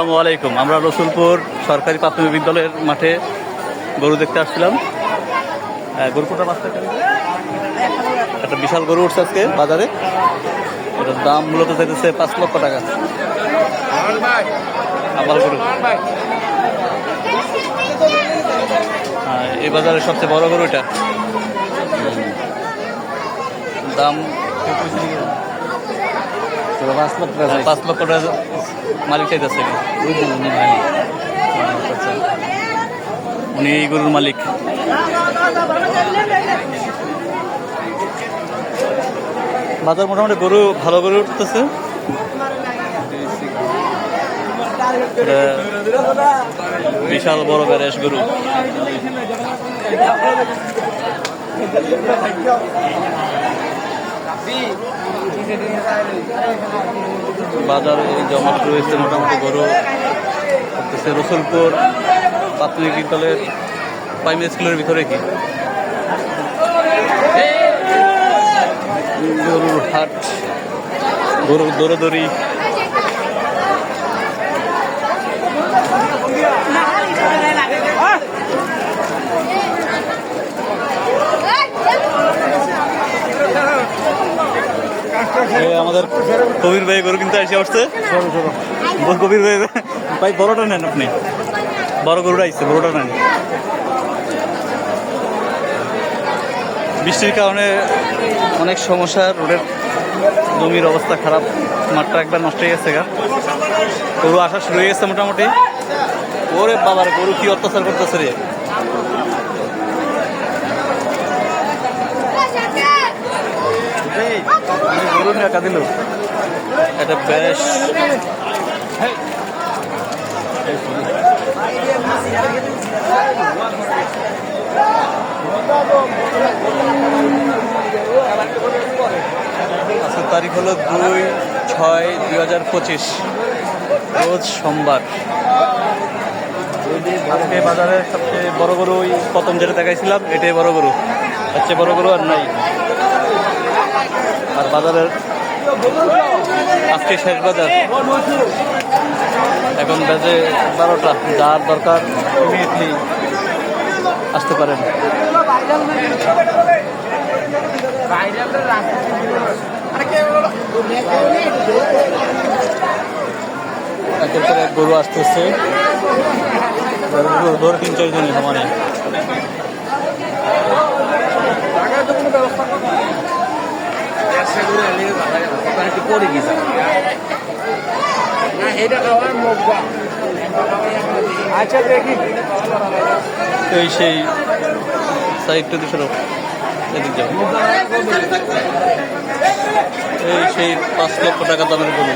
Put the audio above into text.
আসসালামু আলাইকুম। আমরা রসুলপুর সরকারি প্রাথমিক বিদ্যালয়ের মাঠে গরু দেখতে আসছিলাম। আহ, গরু কোটা বাচ্চা একটা বিশাল গরু উঠছে আজকে বাজারে। এটার দাম মূলত চাইতেছে পাঁচ লক্ষ টাকা। আবার গরু। এই বাজারের সবচেয়ে বড় গরু এটা। দাম উনি এই গরুর মালিক। বাজার মোটামুটি গরু ভালো গরু উঠতেছে। বিশাল বড় ব্যারেস গরু। বাজারে জমা রয়েছে মোটামুটি গরু, করতেছে রসুলপুর প্রাথমিক বিদ্যালয়ের প্রাইমারি স্কুলের ভিতরে কি? গরুর হাট, গরুর দৌড়দৌড়ি আমাদের কবির ভাই গরু কিনতে এসে আসছে। কবির ভাই ভাই, বড়টা নেন আপনি। বড় গরুটা আসছে বড়টা নেন। বৃষ্টির কারণে অনেক সমস্যা, রোডের জমির অবস্থা খারাপ, মাঠটা একবার নষ্ট হয়ে গেছে গা। গরু আসা শুরু হয়ে গেছে মোটামুটি। ওরে বাবার, গরু কি অত্যাচার করতেছে রে? বেশ। আজকের তারিখ হলো দুই ছয় দুই হাজার পঁচিশ। রোজ সোমবার। আজকে বাজারে সবচেয়ে বড় গরু ওই প্রথম যেটা দেখাইছিলাম, এটাই বড় গরু। সবচেয়ে বড় গরু আর নাই। আর বাজারের আজকে শেষ বাজার। এখন বাজে বারোটা, যার দরকার আসতে পারেন। একের পর এক গরু আসতেছে। গরু ধরে তিন, চারজনই সমানে। আচ্ছা দেখি। এই সেই সাইডটা সরো। এদিক যাব এই সেই পাঁচ লক্ষ টাকা দামের গরু